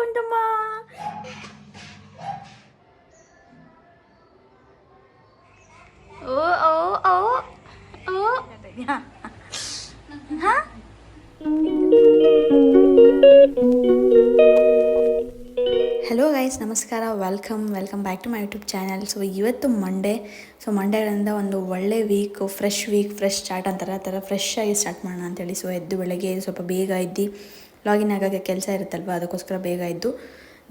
ಕುಂಟಮ್ಮ ಓ ಓ ಓ ಹಲೋ ಗೈಸ್ ನಮಸ್ಕಾರ. Welcome welcome back to my YouTube channel so ಇವತ್ತು ಮಂಡೇ ಸೊ ಮಂಡೇಗಳಿಂದ ಒಂದು ಒಳ್ಳೆ week fresh week fresh start ಅಂತಾರೆ. ಆ ಥರ ಫ್ರೆಶ್ ಆಗಿ ಸ್ಟಾರ್ಟ್ ಮಾಡೋಣ ಅಂತೇಳಿ. ಸೊ ಎದ್ದು ಬೆಳಗ್ಗೆ ಸ್ವಲ್ಪ ಬೇಗ ಇದ್ದು ಲಾಗಿನ್ ಆಗೋಕ್ಕೆ ಕೆಲಸ ಇರುತ್ತಲ್ವ? ಅದಕ್ಕೋಸ್ಕರ ಬೇಗ ಇದ್ದು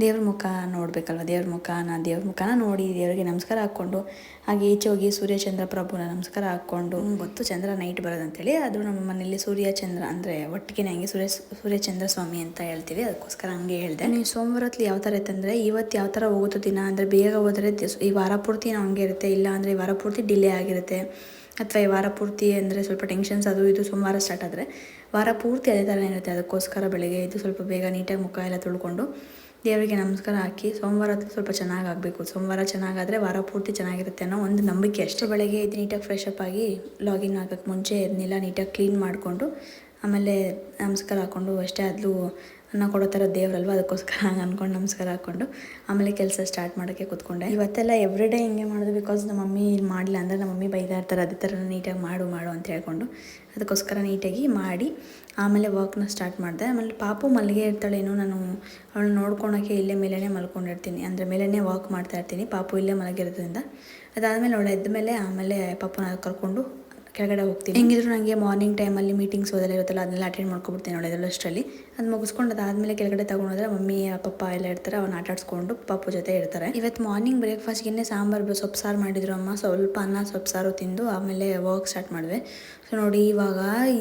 ದೇವ್ರ ಮುಖ ನೋಡಬೇಕಲ್ವ? ದೇವ್ರ ಮುಖನ ದೇವ್ರ ಮುಖನ ನೋಡಿ ದೇವರಿಗೆ ನಮಸ್ಕಾರ ಹಾಕ್ಕೊಂಡು, ಹಾಗೆ ಈಚೆ ಹೋಗಿ ಸೂರ್ಯಚಂದ್ರ ಪ್ರಭುನ ನಮಸ್ಕಾರ ಹಾಕ್ಕೊಂಡು ಗೊತ್ತು ಚಂದ್ರ ನೈಟ್ ಬರೋದಂತೇಳಿ ಅದು ನಮ್ಮ ಮನೇಲಿ ಸೂರ್ಯಚಂದ್ರ ಅಂದರೆ ಒಟ್ಟಿಗೆ ಹಂಗೆ ಸೂರ್ಯ ಸೂರ್ಯಚಂದ್ರ ಸ್ವಾಮಿ ಅಂತ ಹೇಳ್ತೀವಿ, ಅದಕ್ಕೋಸ್ಕರ ಹಂಗೆ ಹೇಳಿದೆ. ನೀವು ಸೋಮವಾರತ್ಲಿ ಯಾವ ಥರ ಇತ್ತಂದರೆ ಇವತ್ತು ಯಾವ ಥರ ಹೋಗುತ್ತೋ ದಿನ, ಅಂದರೆ ಬೇಗ ಹೋದರೆ ಈ ವಾರ ಪೂರ್ತಿ ನಾವು ಹಂಗೆ ಇರುತ್ತೆ, ಇಲ್ಲ ಅಂದರೆ ಈ ವಾರ ಪೂರ್ತಿ ಡಿಲೇ ಆಗಿರುತ್ತೆ, ಅಥವಾ ಈ ವಾರ ಪೂರ್ತಿ ಅಂದರೆ ಸ್ವಲ್ಪ ಟೆನ್ಷನ್ಸ್ ಅದು ಇದು ಸೋಮವಾರ ಸ್ಟಾರ್ಟ್ ಆದರೆ ವಾರ ಪೂರ್ತಿ ಅದೇ ಥರನೇ ಇರುತ್ತೆ. ಅದಕ್ಕೋಸ್ಕರ ಬೆಳಗ್ಗೆ ಎದ್ದು ಸ್ವಲ್ಪ ಬೇಗ ನೀಟಾಗಿ ಮುಖ ಎಲ್ಲ ತುಳ್ಕೊಂಡು ದೇವರಿಗೆ ನಮಸ್ಕಾರ ಹಾಕಿ ಸೋಮವಾರ ಸ್ವಲ್ಪ ಚೆನ್ನಾಗಿ ಆಗಬೇಕು. ಸೋಮವಾರ ಚೆನ್ನಾಗಾದರೆ ವಾರ ಪೂರ್ತಿ ಚೆನ್ನಾಗಿರುತ್ತೆ ಅನ್ನೋ ಒಂದು ನಂಬಿಕೆ. ಅಷ್ಟೇ ಬೆಳಗ್ಗೆ ಎದ್ದು ನೀಟಾಗಿ ಫ್ರೆಶ್ ಅಪ್ ಆಗಿ ಲಾಗಿನ್ ಆಗೋಕ್ಕೆ ಮುಂಚೆ ಇದನ್ನೆಲ್ಲ ನೀಟಾಗಿ ಕ್ಲೀನ್ ಮಾಡಿಕೊಂಡು ಆಮೇಲೆ ನಮಸ್ಕಾರ ಹಾಕ್ಕೊಂಡು ಅಷ್ಟೇ. ಆದ್ರೂ ಅನ್ನ ಕೊಡೋ ಥರ ದೇವ್ರಲ್ವ? ಅದಕ್ಕೋಸ್ಕರ ಹಂಗೆ ಅಂದ್ಕೊಂಡು ನಮಸ್ಕಾರ ಹಾಕ್ಕೊಂಡು ಆಮೇಲೆ ಕೆಲಸ ಸ್ಟಾರ್ಟ್ ಮಾಡೋಕ್ಕೆ ಕೂತ್ಕೊಂಡೆ. ಇವತ್ತೆಲ್ಲ ಎವ್ರಿ ಡೇ ಹಿಂಗೆ ಮಾಡೋದು ಬಿಕಾಸ್ ನಮ್ಮ ಮಮ್ಮಿ ಇಲ್ಲಿ ಮಾಡಲಿಲ್ಲ ಅಂದರೆ ನಮ್ಮ ಮಮ್ಮಿ ಬೈದಾ ಇರ್ತಾರೆ, ಅದೇ ಥರ ನೀಟಾಗಿ ಮಾಡು ಮಾಡು ಅಂತ ಹೇಳ್ಕೊಂಡು. ಅದಕ್ಕೋಸ್ಕರ ನೀಟಾಗಿ ಮಾಡಿ ಆಮೇಲೆ ವರ್ಕ್ನ ಸ್ಟಾರ್ಟ್ ಮಾಡಿದೆ. ಆಮೇಲೆ ಪಾಪು ಮಲ್ಲಿಗೆ ಇರ್ತಾಳೇನೋ ನಾನು ಅವಳು ನೋಡ್ಕೊಳಕ್ಕೆ ಇಲ್ಲೇ ಮೇಲೇ ಮಲ್ಕೊಂಡಿರ್ತೀನಿ. ಅಂದರೆ ಮೇಲೇ ವಾಕ್ ಮಾಡ್ತಾ ಇರ್ತೀನಿ. ಪಾಪು ಇಲ್ಲೇ ಮಲಗಿರೋದ್ರಿಂದ. ಅದಾದಮೇಲೆ ಅವಳು ಎದ್ದ ಮೇಲೆ ಆಮೇಲೆ ಪಾಪನ ಕರ್ಕೊಂಡು ಕೆಳಗಡೆ ಹೋಗ್ತೀನಿ. ಹೆಂಗಿದ್ರು ನನಗೆ ಮಾರ್ನಿಂಗ್ ಟೈಮಲ್ಲಿ ಮೀಟಿಂಗ್ಸ್ ಓದೆಲ್ಲ ಇರುತ್ತಲ್ಲ, ಅದನ್ನೆಲ್ಲ ಅಟೆಂಡ್ ಮಾಡ್ಕೊಬಿಡ್ತೀನಿ ಅವಳೆಲ್ಲ ಅಷ್ಟರಲ್ಲಿ ಅದು ಮುಗಿಸ್ಕೊಂಡು ಅದಾದಮೇಲೆ ಕೆಳಗಡೆ ತಗೊಂಡೋದ್ರೆ ಮಮ್ಮಿ, ಪಪ್ಪ ಎಲ್ಲ ಇರ್ತಾರೆ, ಅವ್ನು ಆಟ ಆಡಿಸ್ಕೊಂಡು ಪಾಪು ಜೊತೆ ಇರ್ತಾರೆ. ಇವತ್ತು ಮಾರ್ನಿಂಗ್ ಬ್ರೇಕ್ಫಾಸ್ಟ್ಗೆ ಸಾಂಬಾರು ಸೊಪ್ಪು, ಸಾರು ಮಾಡಿದ್ರು ಅಮ್ಮ. ಸ್ವಲ್ಪ ಅನ್ನ, ಸೊಪ್ಪು, ಸಾರು ತಿಂದು ಆಮೇಲೆ ವರ್ಕ್ ಸ್ಟಾರ್ಟ್ ಮಾಡಿದೆ. ಸೊ ನೋಡಿ ಇವಾಗ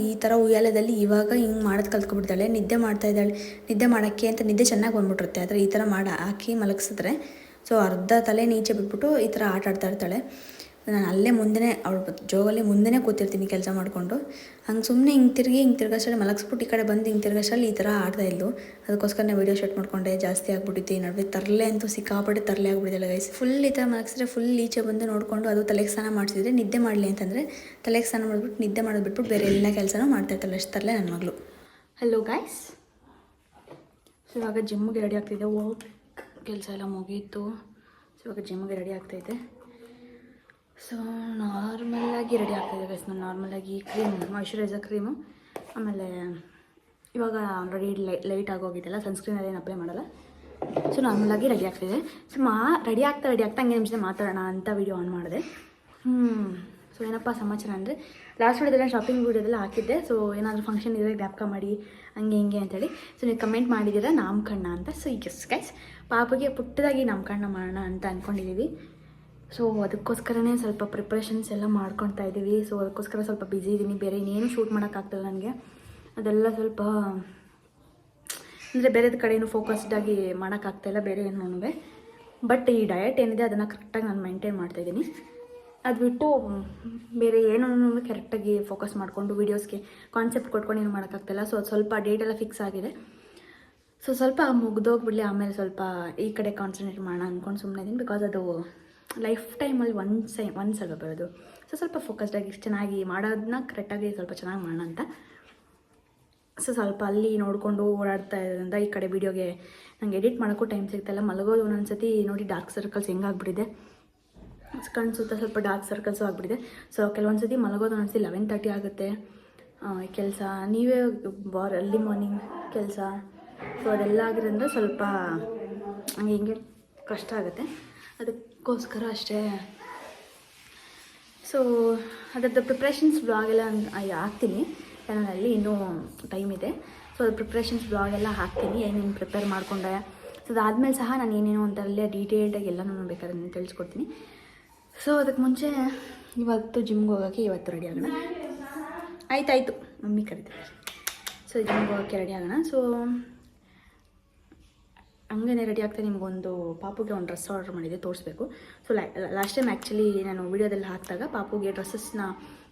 ಈ ಥರ ಉಯ್ಯಾಲದಲ್ಲಿ ಇವಾಗ ಹಿಂಗೆ ಮಾಡೋದು ಕಲ್ತ್ಕೊಬಿಡ್ತಾಳೆ. ನಿದ್ದೆ ಮಾಡ್ತಾ ಇದ್ದಾಳೆ. ನಿದ್ದೆ ಮಾಡೋಕ್ಕೆ ಅಂತ ನಿದ್ದೆ ಚೆನ್ನಾಗಿ ಬಂದ್ಬಿಟ್ಟಿರುತ್ತೆ. ಆದರೆ ಈ ಥರ ಮಾಡಿ ಹಾಕಿ ಮಲಗಿಸಿದ್ರೆ, ಸೊ ಅರ್ಧ ತಲೆ ನೀಚೆ ಬಿಟ್ಬಿಟ್ಟು ಈ ಥರ ಆಟ ಆಡ್ತಾ ಇರ್ತಾಳೆ. ನಾನು ಅಲ್ಲೇ ಮುಂದೆನೇ ಅವಳು ಜೋಗಲ್ಲಿ ಮುಂದೆನೇ ಕೂತಿರ್ತೀನಿ ಕೆಲಸ ಮಾಡಿಕೊಂಡು. ಹಂಗೆ ಸುಮ್ಮನೆ ಹಿಂಗೆ ತಿರುಗಿ, ಹಿಂಗೆ ತಿರ್ಗಷ್ಟಲ್ಲಿ ಮಲಗಿಸ್ಬಿಟ್ಟು ಈ ಕಡೆ ಬಂದು ಹಿಂಗೆ ತಿರ್ಗಷ್ಟಲ್ಲಿ ಈ ಥರ ಆಡ್ತಾ ಇದ್ಲು. ಅದಕ್ಕೋಸ್ಕರ ನಾನು ವೀಡಿಯೋ ಶೂಟ್ ಮಾಡ್ಕೊಂಡೆ, ಜಾಸ್ತಿ ಆಗ್ಬಿಟ್ಟಿತ್ತು, ಈ ನಡುವೆ ತರಲೆ ಅಂತೂ ಸಿಕ್ಕಾಪಟ್ಟೆ ತರಲೆ ಆಗ್ಬಿಟ್ಟಿದ್ದಲ್ಲ ಗೈಸ್ ಫುಲ್ ಈ ಥರ ಮಲಗಿಸಿದ್ರೆ ಫುಲ್ ಈಚೆ ಬಂದು ನೋಡಿಕೊಂಡು ಅದು ತಲೆಗೆ ಸ್ನಾನ ಮಾಡಿಸಿದ್ರೆ ನಿದ್ದೆ ಮಾಡಲಿ ಅಂತಂದರೆ ತಲೆಗೆ ಸ್ನಾನ ಮಾಡಿಬಿಟ್ಟು ನಿದ್ದೆ ಮಾಡೋದು ಬೇರೆ ಎಲ್ಲ ಕೆಲಸನೂ ಮಾಡ್ತಾ ಇರ್ತಾಳೆ, ಅಷ್ಟು ತರಲೆ ನನ್ನ ಮಗಳು. ಹಲೋ ಗಾಯ್ಸ್ ಇವಾಗ ಜಿಮ್ಗೆ ರೆಡಿ ಆಗ್ತಿದೆ ಓ ಕೆಲಸ ಎಲ್ಲ ಮುಗೀತು. ಸೊ ಇವಾಗ ಜಿಮ್ಗೆ ರೆಡಿ ಆಗ್ತೈತೆ ಸೊ ನಾರ್ಮಲಾಗಿ ರೆಡಿ ಆಗ್ತಾಯಿದೆ ಗೈಸ್ ನಾನು ನಾರ್ಮಲಾಗಿ ಕ್ರೀಮ್ ಮಾಯ್ಶ್ಚರೈಸರ್ ಕ್ರೀಮು ಆಮೇಲೆ ಇವಾಗ ಆಲ್ರೆಡಿ ಲೈಟ್ ಲೈಟ್ ಆಗೋಗಿದ್ದೆಲ್ಲ ಸನ್ಸ್ಕ್ರೀನ್ ಏನು ಅಪ್ಲೈ ಮಾಡಲ್ಲ. ಸೊ ನಾರ್ಮಲಾಗಿ ರೆಡಿ ಆಗ್ತಿದೆ. ಸೊ ಮಾ ರೆಡಿ ಆಗ್ತಾ ರೆಡಿ ಆಗ್ತಾ ಹಂಗೆ ನಿಮಿಷ ಮಾತಾಡೋಣ ಅಂತ ವಿಡಿಯೋ ಆನ್ ಮಾಡಿದೆ. ಹ್ಞೂ ಸೊ ಏನಪ್ಪ ಸಮಾಚಾರ ಅಂದರೆ ಲಾಸ್ಟ್ ವಿಡಿಯೋದಲ್ಲ ಶಾಪಿಂಗ್ ವೀಡಿಯೋದೆಲ್ಲ ಹಾಕಿದ್ದೆ. ಸೊ ಏನಾದರೂ ಫಂಕ್ಷನ್ ಇದ್ರೆ ಜ್ಞಾಪಕ ಮಾಡಿ, ಹಂಗೆ ಹಿಂಗೆ ಅಂತೇಳಿ ಸೊ ನೀವು ಕಮೆಂಟ್ ಮಾಡಿದ್ದೀರಾ ನಾಮಕಣ್ಣ ಅಂತ. ಸೊ ಜಸ್ಟ್ ಗೈಸ್ ಪಾಪಗೆ ಪುಟ್ಟದಾಗಿ ಕಣ್ಣ ಮಾಡೋಣ ಅಂತ ಅಂದ್ಕೊಂಡಿದ್ದೀವಿ ಸೊ ಅದಕ್ಕೋಸ್ಕರನೇ ಸ್ವಲ್ಪ ಪ್ರಿಪ್ರೇಷನ್ಸ್ ಎಲ್ಲ ಮಾಡ್ಕೊತಾ ಇದ್ದೀವಿ. ಸೊ ಅದಕ್ಕೋಸ್ಕರ ಸ್ವಲ್ಪ ಬ್ಯುಸಿ ಇದ್ದೀನಿ ಬೇರೆ ಇನ್ನೇನು ಶೂಟ್ ಮಾಡೋಕ್ಕಾಗ್ತಿಲ್ಲ ನನಗೆ ಅದೆಲ್ಲ ಸ್ವಲ್ಪ, ಅಂದರೆ ಬೇರೆದ ಕಡೆಯೂ ಫೋಕಸ್ಡಾಗಿ ಮಾಡೋಕ್ಕಾಗ್ತಾಯಿಲ್ಲ ಬೇರೆ ಏನು ನನಗೆ ಬಟ್ ಈ ಡಯಟ್ ಏನಿದೆ, ಅದನ್ನು ಕರೆಕ್ಟಾಗಿ ನಾನು ಮೈಂಟೈನ್ ಮಾಡ್ತಾಯಿದ್ದೀನಿ ಅದು ಬಿಟ್ಟು ಬೇರೆ ಏನೂ ಕರೆಕ್ಟಾಗಿ ಫೋಕಸ್ ಮಾಡಿಕೊಂಡು ವೀಡಿಯೋಸ್ಗೆ ಕಾನ್ಸೆಪ್ಟ್ ಕೊಟ್ಕೊಂಡು ಏನು ಮಾಡೋಕ್ಕಾಗ್ತಿಲ್ಲ ಸೊ ಅದು ಸ್ವಲ್ಪ ಡೇಟ್ ಎಲ್ಲ ಫಿಕ್ಸ್ ಆಗಿದೆ. ಸೊ ಸ್ವಲ್ಪ ಮುಗ್ದೋಗ್ಬಿಡಲಿ, ಆಮೇಲೆ ಸ್ವಲ್ಪ ಈ ಕಡೆ ಕಾನ್ಸಂಟ್ರೇಟ್ ಮಾಡೋಣ ಅಂದ್ಕೊಂಡು ಸುಮ್ಮನೆ ಇದ್ದೀನಿ ಬಿಕಾಸ್ ಅದು ಲೈಫ್ ಟೈಮಲ್ಲಿ ಒನ್ಸ್ ಒನ್ ಸಲ ಬರೋದು. ಸೊ ಸ್ವಲ್ಪ ಫೋಕಸ್ಡಾಗಿ ಚೆನ್ನಾಗಿ ಮಾಡೋದನ್ನ ಕರೆಕ್ಟಾಗಿ ಸ್ವಲ್ಪ ಚೆನ್ನಾಗಿ ಮಾಡೋಣ ಅಂತ. ಸೊ ಸ್ವಲ್ಪ ಅಲ್ಲಿ ನೋಡಿಕೊಂಡು ಓಡಾಡ್ತಾ ಇರೋದ್ರಿಂದ ಈ ಕಡೆ ವೀಡಿಯೋಗೆ ನಂಗೆ ಎಡಿಟ್ ಮಾಡೋಕ್ಕೂ ಟೈಮ್ ಸಿಗ್ತಾಯಿಲ್ಲ ಮಲಗೋದು ಒಂದೊಂದು ಸತಿ ನೋಡಿ ಡಾರ್ಕ್ ಸರ್ಕಲ್ಸ್ ಹೆಂಗಾಗ್ಬಿಟ್ಟಿದೆ ಕಣ್ಣು ಸುತ್ತ ಸ್ವಲ್ಪ ಡಾರ್ಕ್ ಸರ್ಕಲ್ಸು ಆಗಿಬಿಟ್ಟಿದೆ. ಸೊ ಕೆಲವೊಂದು ಸತಿ ಮಲಗೋದು ಒಂದೊಂದು ಲೆವೆನ್ ತರ್ಟಿ ಆಗುತ್ತೆ. ಕೆಲಸ ನೀವೇ ಬಾರ್ ಅರ್ಲಿ ಮಾರ್ನಿಂಗ್ ಕೆಲಸ. ಸೊ ಅದೆಲ್ಲ ಆಗಿರೋದ್ರಿಂದ ಸ್ವಲ್ಪ ಹಂಗೆ ಹಿಂಗೆ ಕಷ್ಟ ಆಗುತ್ತೆ. ಅದಕ್ಕೋಸ್ಕರ ಅಷ್ಟೇ. ಸೊ ಅದರದ್ದು ಪ್ರಿಪ್ರೇಷನ್ಸ್ ಬ್ಲಾಗ್ ಎಲ್ಲ ಹಾಕ್ತೀನಿ. ಚಾನಲಲ್ಲಿ ಇನ್ನೂ ಟೈಮ್ ಇದೆ. ಸೊ ಅದು ಪ್ರಿಪ್ರೇಷನ್ಸ್ ಬ್ಲಾಗ್ ಎಲ್ಲ ಹಾಕ್ತೀನಿ, ಏನೇನು ಪ್ರಿಪೇರ್ ಮಾಡಿಕೊಂಡೆ. ಸೊ ಅದಾದಮೇಲೆ ಸಹ ನಾನು ಏನೇನು ಅಂತ ಅಲ್ಲೇ ಡೀಟೇಲ್ಡಾಗಿ ಎಲ್ಲನೂ ಬೇಕಾದ್ರೆ ನಾನು ತಿಳಿಸ್ಕೊಡ್ತೀನಿ. ಸೊ ಅದಕ್ಕೆ ಮುಂಚೆ ಇವತ್ತು ಜಿಮ್ಗೆ ಹೋಗೋಕ್ಕೆ ಇವತ್ತು ರೆಡಿ ಆಗೋಣ. ಆಯ್ತಾಯ್ತು, ಮಮ್ಮಿ ಕರಿತೀವಿ ಸೊ ಜಿಮ್ಗೆ ಹೋಗೋಕ್ಕೆ ರೆಡಿ ಆಗೋಣ. ಸೊ ಹಂಗೇ ರೆಡಿ ಆಗ್ತಾ ನಿಮಗೊಂದು ಪಾಪುಗೆ ಒಂದು ಡ್ರೆಸ್ ಆರ್ಡರ್ ಮಾಡಿದ್ದೆ ತೋರಿಸ್ಬೇಕು. ಸೊ ಲಾಸ್ಟ್ ಟೈಮ್ ಆ್ಯಕ್ಚುಲಿ ನಾನು ವೀಡಿಯೋದಲ್ಲಿ ಹಾಕಿದಾಗ ಪಾಪುಗೆ ಡ್ರೆಸ್ಸಸ್ನ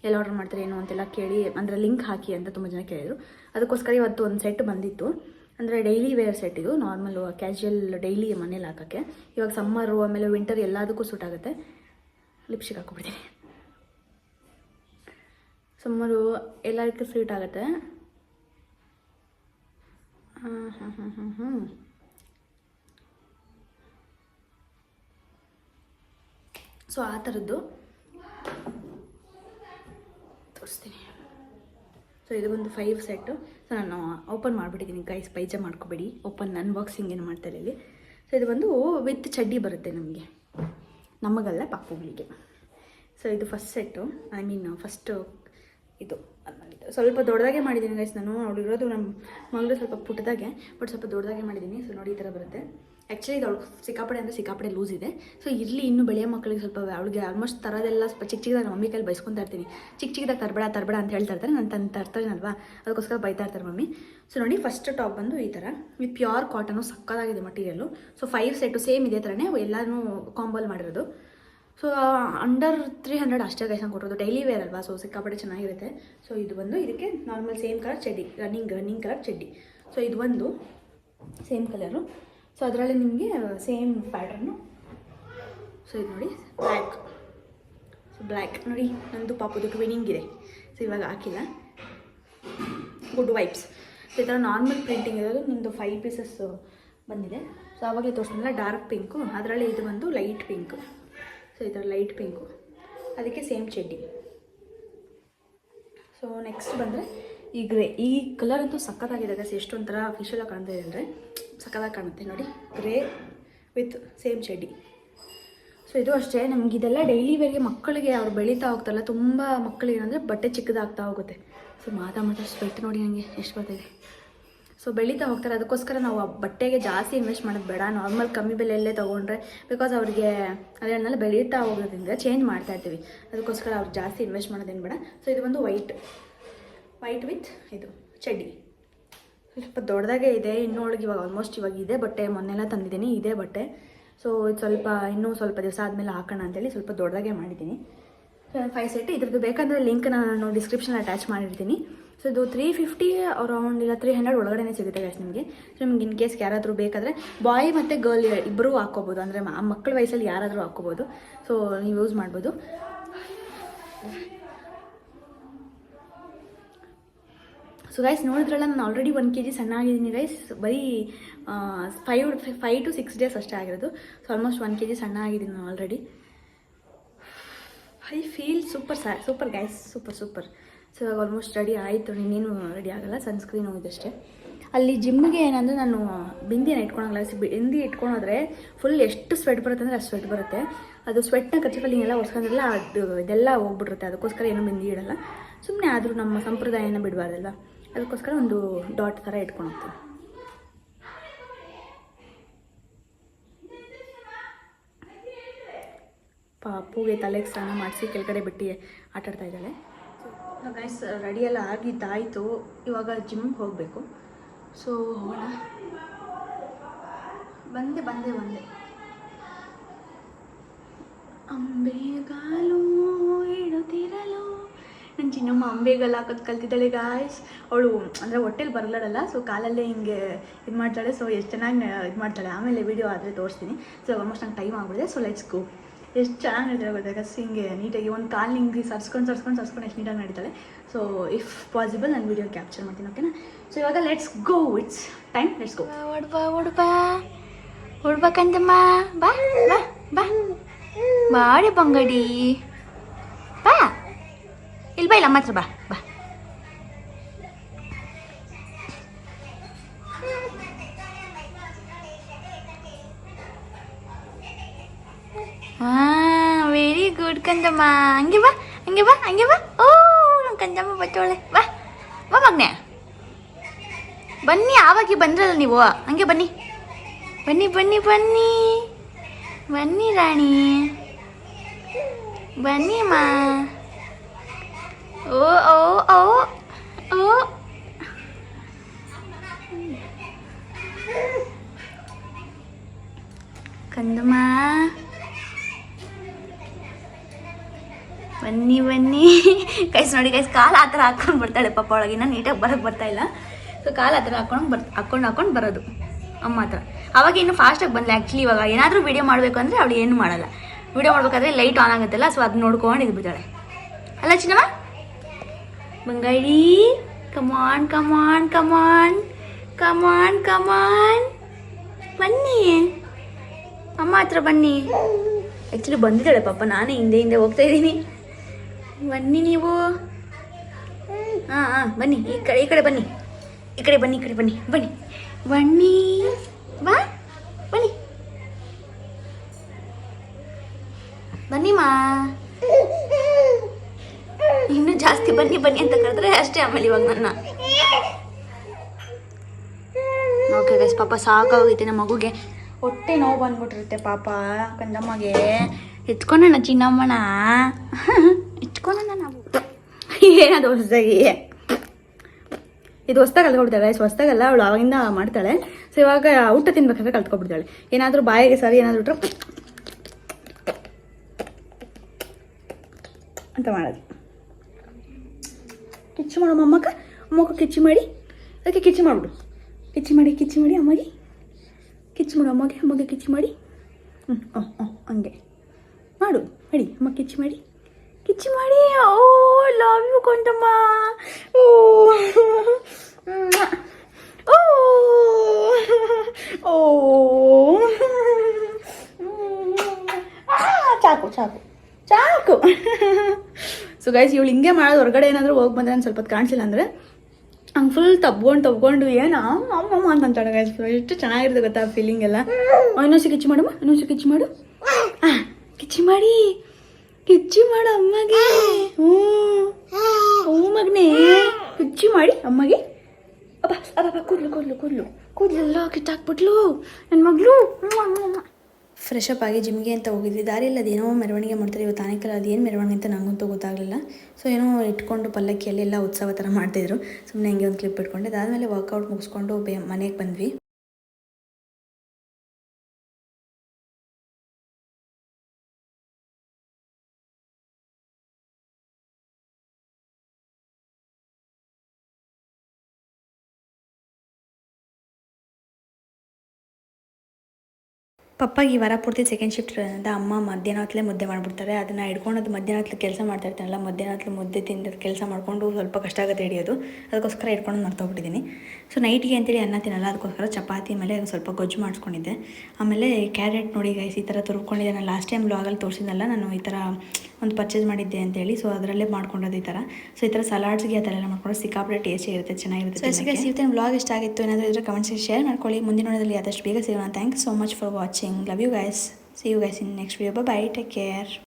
ಎಲ್ಲ ಆರ್ಡರ್ ಮಾಡ್ತಾರೆ ಏನು ಅಂತೆಲ್ಲ ಕೇಳಿ, ಅಂದರೆ ಲಿಂಕ್ ಹಾಕಿ ಅಂತ ತುಂಬ ಜನ ಕೇಳಿದರು. ಅದಕ್ಕೋಸ್ಕರ ಇವತ್ತು ಒಂದು ಸೆಟ್ ಬಂದಿತ್ತು. ಅಂದರೆ ಡೈಲಿ ವೇರ್ ಸೆಟ್ ಇದು ನಾರ್ಮಲ್ ಕ್ಯಾಶುಯಲ್ ಡೈಲಿ ಮನೇಲಿ ಹಾಕೋಕ್ಕೆ. ಇವಾಗ ಸಮ್ಮರು ಆಮೇಲೆ ವಿಂಟರ್ ಎಲ್ಲದಕ್ಕೂ ಸೂಟ್ ಆಗುತ್ತೆ. ಲಿಪ್ಸ್ಟಿಕ್ ಹಾಕ್ಕೊಬಿಡ್ತೀನಿ ಸಮ್ಮರು ಎಲ್ಲದಕ್ಕೂ ಸೂಟ್ ಆಗುತ್ತೆ. ಹಾಂ ಹಾಂ ಹಾಂ ಹಾಂ ಹಾಂ ಸೊ, ಆ ಥರದ್ದು ತೋರಿಸ್ತೀನಿ. ಸೊ, ಇದು ಒಂದು ಫೈವ್ ಸೆಟ್ಟು ಸೊ, ನಾನು ಓಪನ್ ಮಾಡಿಬಿಟ್ಟಿದ್ದೀನಿ ಗೈಸ್ ಪೈಜಾ ಮಾಡ್ಕೋಬೇಡಿ. ಓಪನ್ ಅನ್ಬಾಕ್ಸಿಂಗ್ ಏನು ಮಾಡ್ತಾರೆ ಇಲ್ಲಿ ಸೊ, ಇದು ಬಂದು ವಿತ್ ಚಡ್ಡಿ ಬರುತ್ತೆ ನಮಗೆ. ನಮಗಲ್ಲ ಪಾಪುಗಳಿಗೆ ಸೊ, ಇದು first set I mean first ಇದು ಸ್ವಲ್ಪ ದೊಡ್ಡದಾಗೆ ಮಾಡಿದ್ದೀನಿ ಗೈಸ್ ನಾನು ಅವಳಿರೋದು ನಮ್ಮ ಮಗಳು ಸ್ವಲ್ಪ ಪುಟ್ಟದಾಗೆ ಬಟ್ ಸ್ವಲ್ಪ ದೊಡ್ಡದಾಗೆ ಮಾಡಿದ್ದೀನಿ. ಸೊ, ನೋಡಿ ಈ ಥರ ಬರುತ್ತೆ. ಆ್ಯಕ್ಚುಲಿ ಇದು ಅವಳು ಸಿಕ್ಕಾಪಡೆ ಅಂದರೆ ಸಿಕ್ಕಾಪಡೆ ಲೂಸ್ ಇದೆ. ಸೊ ಇರಲಿ, ಇನ್ನು ಬೆಳೆಯ ಮಕ್ಕಳಿಗೆ ಸ್ವಲ್ಪ ಅವಳಿಗೆ ಆಲ್ಮೋಸ್ಟ್ ತರೋದೆಲ್ಲ ಸ್ವಲ್ಪ ಚಿಕ್ಕ ಚಿಕ್ಕದಾಗ ಮಮ್ಮಿ ಕೈಲಿ ಬೈಸ್ಕೊತಾ ಇರ್ತೀನಿ. ಚಿಕ್ಕ ಚಿಕ್ಕದಾಗ ತರಬೇಡ ತರಬೇಡ ಅಂತ ಹೇಳ್ತಾ ಇರ್ತಾರೆ. ನಾನು ತಂದು ತರ್ತಾನೇನಲ್ವಾ ಅದಕ್ಕೋಸ್ಕರ ಬೈತಾ ಇರ್ತಾರೆ ಮಮ್ಮಿ. ಸೊ ನೋಡಿ ಫಸ್ಟ್ ಟಾಪ್ ಬಂದು ಈ ಥರ. With pure cotton ಸಕ್ಕದಾಗಿದೆ material so five set same ಇದೇ ಥರನೇ ಎಲ್ಲನೂ ಕಾಂಬೋಲ್ ಮಾಡಿರೋದು. ಸೊ ಅಂಡರ್ ತ್ರೀ ಹಂಡ್ರೆಡ್ ಅಷ್ಟೇ ಗೈಸಂಗೆ ಕೊಟ್ಟಿರೋದು. ಡೈಲಿ ವೇರ್ ಅಲ್ವಾ? ಸೊ ಸಿಕ್ಕಾಪಟ್ಟೆ ಚೆನ್ನಾಗಿರುತ್ತೆ. ಸೊ ಇದು ಬಂದು ಇದಕ್ಕೆ ನಾರ್ಮಲ್ ಸೇಮ್ ಕಲರ್ ಚಡ್ಡಿ. ರನ್ನಿಂಗ್ ರನ್ನಿಂಗ್ ಕಲರ್ ಚಡ್ಡಿ. ಸೊ ಇದು ಒಂದು ಸೇಮ್ ಕಲರು ಸೊ ಅದರಲ್ಲಿ ನಿಮಗೆ ಸೇಮ್ ಪ್ಯಾಟ್ರನ್ನು ಸೊ ಇದು ನೋಡಿ ಬ್ಲ್ಯಾಕ್ ಸೊ ಬ್ಲ್ಯಾಕ್ ನೋಡಿ, ನಂದು ಪಾಪದು ಟ್ವಿನಿಂಗ್ ಇದೆ. ಸೊ ಇವಾಗ ಹಾಕಿಲ್ಲ. ಗುಡ್ ವೈಬ್ಸ್ ಸೊ ಈ ಥರ ನಾರ್ಮಲ್ ಪ್ರಿಂಟಿಂಗ್ ಇರೋದು ನಿಮ್ಮದು ಫೈವ್ ಪೀಸಸ್ ಬಂದಿದೆ. ಸೊ ಆವಾಗಲೇ ತೋರಿಸಿದ್ಮೇಲೆ ಡಾರ್ಕ್ ಪಿಂಕು ಅದರಲ್ಲಿ ಇದು ಬಂದು ಲೈಟ್ ಪಿಂಕು ಸೊ ಈ ಥರ ಲೈಟ್ ಪಿಂಕು ಅದಕ್ಕೆ ಸೇಮ್ ಚೆಡ್ಡಿ ಸೊ ನೆಕ್ಸ್ಟ್ ಬಂದರೆ ಈ ಗ್ರೇ ಈ ಕಲರ್ ಅಂತೂ ಸಖತ್ತಾಗಿದೆ ಗಸ್ ಎಷ್ಟೊಂಥರ ಫಿಶೆಲ್ಲ ಕಾಣ್ತಾ ಇದೆ ಅಂದರೆ. ಸಖತ್ತಾಗಿ ಕಾಣುತ್ತೆ ನೋಡಿ. ಗ್ರೇ ವಿತ್ ಸೇಮ್ ಚಡ್ಡಿ ಸೊ ಇದು ಅಷ್ಟೇ. ನಮ್ಗೆ ಇದೆಲ್ಲ ಡೈಲಿ ವೇರ್ಗೆ ಮಕ್ಕಳಿಗೆ ಅವ್ರು ಬೆಳೀತಾ ಹೋಗ್ತಾರಲ್ಲ, ತುಂಬ ಮಕ್ಕಳಿಗೆ ಏನಂದರೆ ಬಟ್ಟೆ ಚಿಕ್ಕದಾಗ್ತಾ ಹೋಗುತ್ತೆ. ಸೊ ಮಾತಾ ಮಾತಾ ಸ್ವೆಟ್ ನೋಡಿ ನನಗೆ ಎಷ್ಟು ಬರ್ತಿದೆ ಸೊ ಬೆಳೀತಾ ಹೋಗ್ತಾರೆ. ಅದಕ್ಕೋಸ್ಕರ ನಾವು ಆ ಬಟ್ಟೆಗೆ ಜಾಸ್ತಿ ಇನ್ವೆಸ್ಟ್ ಮಾಡೋದು ಬೇಡ. ನಾರ್ಮಲ್ ಕಮ್ಮಿ ಬೆಲೆಯಲ್ಲೇ ತೊಗೊಂಡ್ರೆ ಬಿಕಾಸ್ ಅವ್ರಿಗೆ ಅದನ್ನೆಲ್ಲ ಬೆಳೀತಾ ಹೋಗೋದ್ರಿಂದ ಚೇಂಜ್ ಮಾಡ್ತಾ ಇರ್ತೀವಿ. ಅದಕ್ಕೋಸ್ಕರ ಅವ್ರು ಜಾಸ್ತಿ ಇನ್ವೆಸ್ಟ್ ಮಾಡೋದೇನು ಬೇಡ. ಸೊ ಇದು ಒಂದು ವೈಟ್ ವೈಟ್ ವಿತ್ ಇದು ಚಡ್ಡಿ ಸ್ವಲ್ಪ ದೊಡ್ಡದಾಗೆ ಇದೆ. ಇನ್ನೂ ಒಳಗೆ ಇವಾಗ ಆಲ್ಮೋಸ್ಟ್ ಇವಾಗ ಇದೆ ಬಟ್ಟೆ ಮೊನ್ನೆಲ್ಲ ತಂದಿದ್ದೀನಿ, ಇದೇ ಬಟ್ಟೆ. ಸೊ ಇದು ಸ್ವಲ್ಪ ಇನ್ನೂ ಸ್ವಲ್ಪ ದಿವಸ ಆದಮೇಲೆ ಹಾಕೋಣ ಅಂತೇಳಿ ಸ್ವಲ್ಪ ದೊಡ್ಡದಾಗೆ ಮಾಡಿದ್ದೀನಿ. ಫೈವ್ ಸೆಟ್ ಇದ್ರದ್ದು ಬೇಕಂದರೆ ಲಿಂಕ್ ನಾನು ಡಿಸ್ಕ್ರಿಪ್ಷನ್ ಅಟ್ಯಾಚ್ ಮಾಡಿರ್ತೀನಿ. ಸೊ ಇದು ತ್ರೀ ಫಿಫ್ಟಿ ಅರೌಂಡ್ ಇಲ್ಲ ತ್ರೀ ಹಂಡ್ರೆಡ್ ಒಳಗಡೆ ಸಿಗುತ್ತೆ ಗೈಸ್ ನಿಮಗೆ. ಸೊ ನಿಮ್ಗೆ ಇನ್ ಕೇಸ್ ಯಾರಾದರೂ ಬೇಕಾದರೆ ಬಾಯ್ ಮತ್ತು ಗರ್ಲ್ ಇಬ್ಬರೂ ಹಾಕೋಬೋದು ಅಂದರೆ ಮಕ್ಕಳ ವಯಸ್ಸಲ್ಲಿ ಯಾರಾದರೂ ಹಾಕೋಬೋದು ಸೊ ನೀವು ಯೂಸ್ ಮಾಡ್ಬೋದು. ಸೊ ಗೈಸ್ ನೋಡಿದ್ರಲ್ಲ, ನಾನು ಆಲ್ರೆಡಿ ಒನ್ ಕೆ ಜಿ ಸಣ್ಣ ಆಗಿದ್ದೀನಿ ಗೈಸ್ ಬರೀ five five to six days ಅಷ್ಟೇ ಆಗಿರೋದು. So almost one K G ಸಣ್ಣ ಆಗಿದ್ದೀನಿ ನಾನು already I feel super saw super guys super super so ಇವಾಗ ಆಲ್ಮೋಸ್ಟ್ ರೆಡಿ ಆಯಿತು. ಇನ್ನೇನು ರೆಡಿ ಆಗಲ್ಲ. ಸನ್ಸ್ಕ್ರೀನ್ ಹೋಗಿದ್ದಷ್ಟೇ ಅಲ್ಲಿ ಜಿಮ್ಗೆ ಏನಂದರೆ ನಾನು ಬಿಂದಿನ ಇಟ್ಕೊಳಂಗಿಲ್ಲ. ಬಿಂದಿ ಇಟ್ಕೊಂಡೋದ್ರೆ ಫುಲ್ ಎಷ್ಟು ಸ್ವೆಟ್ ಬರುತ್ತೆ ಅಂದರೆ ಅಷ್ಟು ಸ್ವೆಟ್ ಬರುತ್ತೆ. ಅದು ಸ್ವೆಟ್ನ ಕಚ್ಚಿಫಲ್ಲಿ ಹಿಂಗೆಲ್ಲ ಒರ್ಸ್ಕೊಂಡ್ರೆಲ್ಲ ಅದು, ಇದೆಲ್ಲ ಹೋಗ್ಬಿಟ್ಟಿರುತ್ತೆ. ಅದಕ್ಕೋಸ್ಕರ ಏನೂ ಬಿಂದಿ ಇಡಲ್ಲ. ಸುಮ್ಮನೆ ಆದರೂ ನಮ್ಮ ಸಂಪ್ರದಾಯನ ಬಿಡಬಾರ್ದಲ್ವ? ಅದಕ್ಕೋಸ್ಕರ ಒಂದು ಡಾಟ್ ಥರ ಇಟ್ಕೊಂಡು ಪಾಪುಗೆ ತಲೆಗೆ ಸ್ನಾನ ಮಾಡಿಸಿ ಕೆಳಗಡೆ ಬಿಟ್ಟು ಆಟಾಡ್ತಾ ಇದ್ದಾಳೆ. ಸೊ ಗೈಸ್ ರೆಡಿಯೆಲ್ಲ ಆಗಿದ್ದಾಯಿತು. ಇವಾಗ ಜಿಮ್ ಹೋಗಬೇಕು. ಸೊ ಹೋಗೋಣ. ಬಂದೆ ಬಂದೆ ಬಂದೆ. ಅಂಬೆಗಾಲು ಇಡುತ್ತಿರಲು ನನ್ನ ಚಿನ್ನಮ್ಮ ಅಂಬೆಗೆಲ್ಲ ಹಾಕೋದು ಕಲ್ತಿದ್ದಾಳೆ ಗಾಯ್ಸ್ ಅವಳು, ಅಂದರೆ ಹೊಟ್ಟೆಲಿ ಬರಲಾಡಲ್ಲ ಸೊ ಕಾಲಲ್ಲೇ ಹಿಂಗೆ ಇದು ಮಾಡ್ತಾಳೆ ಸೊ ಎಷ್ಟು ಚೆನ್ನಾಗಿ ಇದು ಮಾಡ್ತಾಳೆ. ಆಮೇಲೆ ವಿಡಿಯೋ ಆದರೆ ತೋರಿಸ್ತೀನಿ. ಸೊ ಆಲ್ಮೋಸ್ಟ್ ನಂಗೆ ಟೈಮ್ ಆಗ್ಬಿಡಿದೆ ಸೊ ಲೆಟ್ಸ್ ಗೋ ಎಷ್ಟು ಚೆನ್ನಾಗಿ ನಡೀತಾರೆ ಗೊತ್ತಾಗ ಹಿಂಗೆ ನೀಟಾಗಿ ಒಂದು ಕಾಲು ಹಿಂಗೆ ಸರ್ಸ್ಕೊಂಡು ಸರ್ಸ್ಕೊಂಡು ಸರ್ಸ್ಕೊಂಡು ಎಷ್ಟು ನೀಟಾಗಿ ನಡೀತಾಳೆ. ಸೊ ಇಫ್ ಪಾಸಿಬಲ್ ನಾನು ವಿಡಿಯೋ ಕ್ಯಾಪ್ಚರ್ ಮಾಡ್ತೀನಿ ಓಕೆನಾ ಸೊ ಇವಾಗ let's go it's time let's go ಹುಡ್ಬ ಹುಡ್ಬ ಕಂದಮ್ಮ. ಬಾ ಬಾ ಬಾ. ಬಾಡಿ ಬಂಗಡಿ. ಇಲ್ಲಿ ಬಾ ಇಲ್ಲ ಮಾತ್ರ ಬಾ ಬಾ ಹಾ ವೆರಿ ಗುಡ್ ಕಂದಮ್ಮ ಹಂಗೆ ಬಾ ಹಂಗೆ ಬಾ ಹಂಗೆ ಬಾ ಓ ನಮ್ಮ ಕಂದಮ್ಮ ಬತ್ತೋಳೆ ಬಾ ಬಾ ಮಗ್ನೆ ಬನ್ನಿ ಆವಾಗಿ ಬಂದ್ರಲ್ಲ ನೀವು ಹಂಗೆ ಬನ್ನಿ ಬನ್ನಿ ಬನ್ನಿ ಬನ್ನಿ ಬನ್ನಿ ರಾಣಿ ಬನ್ನಿ ಅಮ್ಮ ಓ ಓ ಓ ಓ ಕಂದಮ್ಮ ಬನ್ನಿ ಬನ್ನಿ. ಕೈಸ್ ನೋಡಿ ಕೈಸ್ ಕಾಲು ಆ ಥರ ಹಾಕೊಂಡು ಬರ್ತಾಳೆ ಪಾಪ ಒಳಗಿನ ನೀಟಾಗಿ ಬರೋಕ್ಕೆ ಬರ್ತಾ ಇಲ್ಲ. ಸೊ ಕಾಲು ಆ ಥರ ಹಾಕೊಂಡು ಬರ್ ಹಾಕೊಂಡು ಹಾಕೊಂಡು ಬರೋದು. ಅಮ್ಮ ಹತ್ರ ಅವಾಗ ಇನ್ನು ಫಾಸ್ಟಾಗಿ ಬಂದ್ಲ. ಆ್ಯಕ್ಚುಲಿ ಇವಾಗ ಏನಾದರೂ ವೀಡಿಯೋ ಮಾಡಬೇಕು ಅಂದರೆ ಅವಳು ಏನು ಮಾಡಲ್ಲ. ವೀಡಿಯೋ ಮಾಡಬೇಕಾದ್ರೆ ಲೈಟ್ ಆನ್ ಆಗುತ್ತಲ್ಲ ಸೊ ಅದು ನೋಡ್ಕೊಂಡು ಇದ್ಬಿಡ್ತಾಳೆ ಅಲ್ಲ ಚಿನ್ನಮ್ಮ? Bengali come on come on come on come on come on ಬನ್ನಿ. ಅಮ್ಮ ಹತ್ರ ಬನ್ನಿ. ಆ್ಯಕ್ಚುಲಿ ಬಂದಿದ್ದಾಳೆ ಪಾಪ, ನಾನೇ ಹಿಂದೆ ಹಿಂದೆ ಹೋಗ್ತಾ ಇದ್ದೀನಿ. ಬನ್ನಿ ನೀವು. ಹಾಂ ಹಾಂ, ಬನ್ನಿ. ಈ ಕಡೆ ಈ ಕಡೆ ಬನ್ನಿ. ಈ ಕಡೆ ಬನ್ನಿ, ಈ ಕಡೆ ಬನ್ನಿ. ಬನ್ನಿ. ಬನ್ನಿ. ಬಾ. ಬನ್ನಿ. ಬನ್ನಿ ಮಾ. ಇನ್ನೂ ಜಾಸ್ತಿ ಬನ್ನಿ ಬನ್ನಿ ಅಂತ ಕರೆದ್ರೆ ಅಷ್ಟೇ ಆಮೇಲೆ ಇವಾಗ ನನ್ನ. ಓಕೆ ಗೈಸ್ ಪಾಪ ಸಾಕಾಗೈತೆ ನಮ್ಮ ಮಗುಗೆ. ಹೊಟ್ಟೆ ನೋವು ಬಂದ್ಬಿಟ್ಟಿರುತ್ತೆ ಪಾಪ ಕಂದಮ್ಮಗೆ. ಎತ್ಕೊಂಡಣ್ಣ ಚಿನ್ನಮ್ಮಣ್ಣ. ಹೆಚ್ಕೊಂಡಣ್ಣ ನಾವು. ಏನದು ಹೊಸದಾಗಿ? ಇದು ಹೊಸ್ದಾಗ ಕಲ್ತ್ಕೊಬಿಡ್ತಾಳೆ ಗೈಸ್ ಹೊಸ್ದಾಗಲ್ಲ ಅವಳು ಅವಾಗಿಂದ ಮಾಡ್ತಾಳೆ. ಸೊ ಇವಾಗ ಊಟ ತಿನ್ಬೇಕಾದ್ರೆ ಕಲ್ತ್ಕೊಬಿಡ್ತಾಳೆ. ಏನಾದರೂ ಬಾಯಿಗೆ ಸರಿ ಏನಾದರೂ ಇಟ್ರೆ ಅಂತ ಮಾಡೋದು. ಕಿಚ್ಚು ಮಾಡು ಅಮ್ಮಕ್ಕ ಅಮ್ಮಕ್ಕ ಕಿಚ್ಚು ಮಾಡಿ ಅದಕ್ಕೆ ಕಿಚ್ಚು ಮಾಡಿಬಿಡು ಕಿಚ್ಚು ಮಾಡಿ ಕಿಚ್ಚು ಮಾಡಿ ಅಮ್ಮಗೆ ಕಿಚ್ಚು ಮಾಡು ಅಮ್ಮಗೆ ಅಮ್ಮಗೆ ಕಿಚ್ಚು ಮಾಡಿ ಹ್ಞೂ ಹ್ಞೂ ಹ್ಞೂ ಹಂಗೆ ಮಾಡು ಮಾಡಿ ಅಮ್ಮ ಕಿಚ್ಚು ಮಾಡಿ ಕಿಚ್ಚು ಮಾಡಿ ಓ ಲವ್ ಯು ಕೊಂಡಮ್ಮ ಓ ಓ ಓ ಆ, ಚಾಕು ಚಾಕು ಚಾಕು ಸೊ ಗೈಸ್ ಇವಳು ಹಿಂಗೆ ಮಾಡೋದು ಹೊರಗಡೆ ಏನಾದರೂ ಹೋಗಿ ಬಂದ್ರೆ ನಾನು ಸ್ವಲ್ಪ ಕಾಣಿಸಿಲ್ಲ ಅಂದರೆ ಹಂಗೆ ಫುಲ್ ತಬ್ಕೊಂಡು ತಬ್ಕೊಂಡು ಏನು ಅಮ್ಮಮ್ಮ ಅಂತ ಅಂತಾಳೆ ಗೈಸ್ ಎಷ್ಟು ಚೆನ್ನಾಗಿರುತ್ತೆ ಗೊತ್ತಾ ಫೀಲಿಂಗ್ ಎಲ್ಲ. ಆ, ಕಿಚ್ಚಿ ಮಾಡಮ್ಮ ಇನ್ನೊಂದ್ಸರಿ ಕಿಚ್ಚು ಮಾಡು. ಆ, ಕಿಚ್ಚು ಮಾಡಿ ಕಿಚ್ಚಿ ಮಾಡು ಅಮ್ಮಗೆ. ಹ್ಞೂ ಹ್ಞೂ ಮಗನೇ ಕಿಚ್ಚು ಮಾಡಿ ಅಮ್ಮಗೆ. ಅಬ್ಬ ಅಬ್ಬ ಕೂದಲು ಕೂದಲು ಕೂದಲು ಕೂದಲೆಲ್ಲ ಕಿತ್ತಾಕ್ಬಿಟ್ಲು ನನ್ನ ಮಗಳು. ಫ್ರೆಶ್ ಅಪ್ ಆಗಿ ಜಿಮ್ಗೆ ಅಂತ ಹೋಗಿದ್ವಿ. ದಾರಿಯಲ್ಲಿ ಅದೇನೋ ಮೆರವಣಿಗೆ ಮಾಡ್ತಾರೆ. ಇವತ್ತು ಆನೇಕಲ್ ಅದೇನು ಮೆರವಣಿಗೆ ಅಂತ ನನಗಂತೂ ಗೊತ್ತಾಗಲಿಲ್ಲ. ಸೊ ಏನೋ ಇಟ್ಕೊಂಡು ಪಲ್ಲಕ್ಕಿಯಲ್ಲಿ ಎಲ್ಲ ಉತ್ಸವ ಥರ ಮಾಡ್ತಿದ್ರು. ಸುಮ್ಮನೆ ಹಂಗೆ ಒಂದು ಕ್ಲಿಪ್ ಇಟ್ಕೊಂಡೆ. ಅದಾದಮೇಲೆ ವರ್ಕೌಟ್ ಮುಗಿಸ್ಕೊಂಡು ಬೇ ಮನೆಗೆ ಬಂದ್ವಿ. ಪಪ್ಪಾಗೆ ಈ ವಾರ ಪೂರ್ತಿ ಸೆಕೆಂಡ್ ಶಿಫ್ಟ್ ಇರೋದ್ರಿಂದ ಅಮ್ಮ ಮಧ್ಯಾಹ್ನ ಹೊತ್ತಲೇ ಮುದ್ದೆ ಮಾಡಿಬಿಡ್ತಾರೆ. ಅದನ್ನು ಹಿಡ್ಕೊಂಡು ಅದು ಮಧ್ಯಾಹ್ನ ಹೊತ್ತಲು ಕೆಲಸ ಮಾಡ್ತಾ ಇರ್ತಾನಲ್ಲ ಮಧ್ಯಾಹ್ನ ಹೊತ್ತಲು ಮುದ್ದೆ ತಿಂದು ಕೆಲಸ ಮಾಡಿಕೊಂಡು ಸ್ವಲ್ಪ ಕಷ್ಟ ಆಗುತ್ತೆ ಹಿಡಿಯೋದು. ಅದಕ್ಕೋಸ್ಕರ ಹಿಡ್ಕೊಂಡು ಮರ್ತೋಗ್ಬಿಟ್ಟಿದ್ದೀನಿ ಸೊ ನೈಟಿಗೆ ಅಂತೇಳಿ ಅನ್ನ ತಿನ್ನಲ್ಲ, ಅದಕ್ಕೋಸ್ಕರ ಚಪಾತಿ ಮೇಲೆ ಸ್ವಲ್ಪ ಗೊಜ್ಜು ಮಾಡಿಸ್ಕೊಂಡಿದ್ದೆ. ಆಮೇಲೆ ಕ್ಯಾರೆಟ್ ನೋಡಿ ಗೈಸ್ ಈ ಥರ ತುರ್ಕೊಂಡಿದ್ದೆ. ನಾನು ಲಾಸ್ಟ್ ಟೈಮ್ ಲಾಗಲ್ಲಿ ತೋರಿಸಿದ್ನಲ್ಲ, ನಾನು ಈ ಥರ ಒಂದು ಪರ್ಚೇಸ್ ಮಾಡಿದ್ದೆ ಅಂತೇಳಿ. ಸೊ ಅದರಲ್ಲೇ ಮಾಡ್ಕೊಂಡದ್ದು ಈ ಥರ ಸೊ ಈ ಥರ ಸಲಾಡ್ಸ್ಗೆ ಆ ಥರ ಎಲ್ಲ ಮಾಡ್ಕೊಂಡು ಸಿಕ್ಕಾಪಟ್ಟೆ ಟೇಸ್ಟಿ ಇರುತ್ತೆ ಚೆನ್ನಾಗಿರುತ್ತೆ ಸೊ ಇವತ್ತಿನ ಬ್ಲಾಗ್ ಇಷ್ಟ ಆಗಿತ್ತು ಏನಾದರೂ ಇದ್ರೆ ಕಮೆಂಟ್ಸ್ ಶೇರ್ ಮಾಡ್ಕೊಳ್ಳಿ. ಮುಂದಿನ ನೋಡೋದಲ್ಲಿ ಆದಷ್ಟು ಬೇಗ ಸಿಗೋಣ. Thank you so much for watching love you guys see you guys in next video bye take care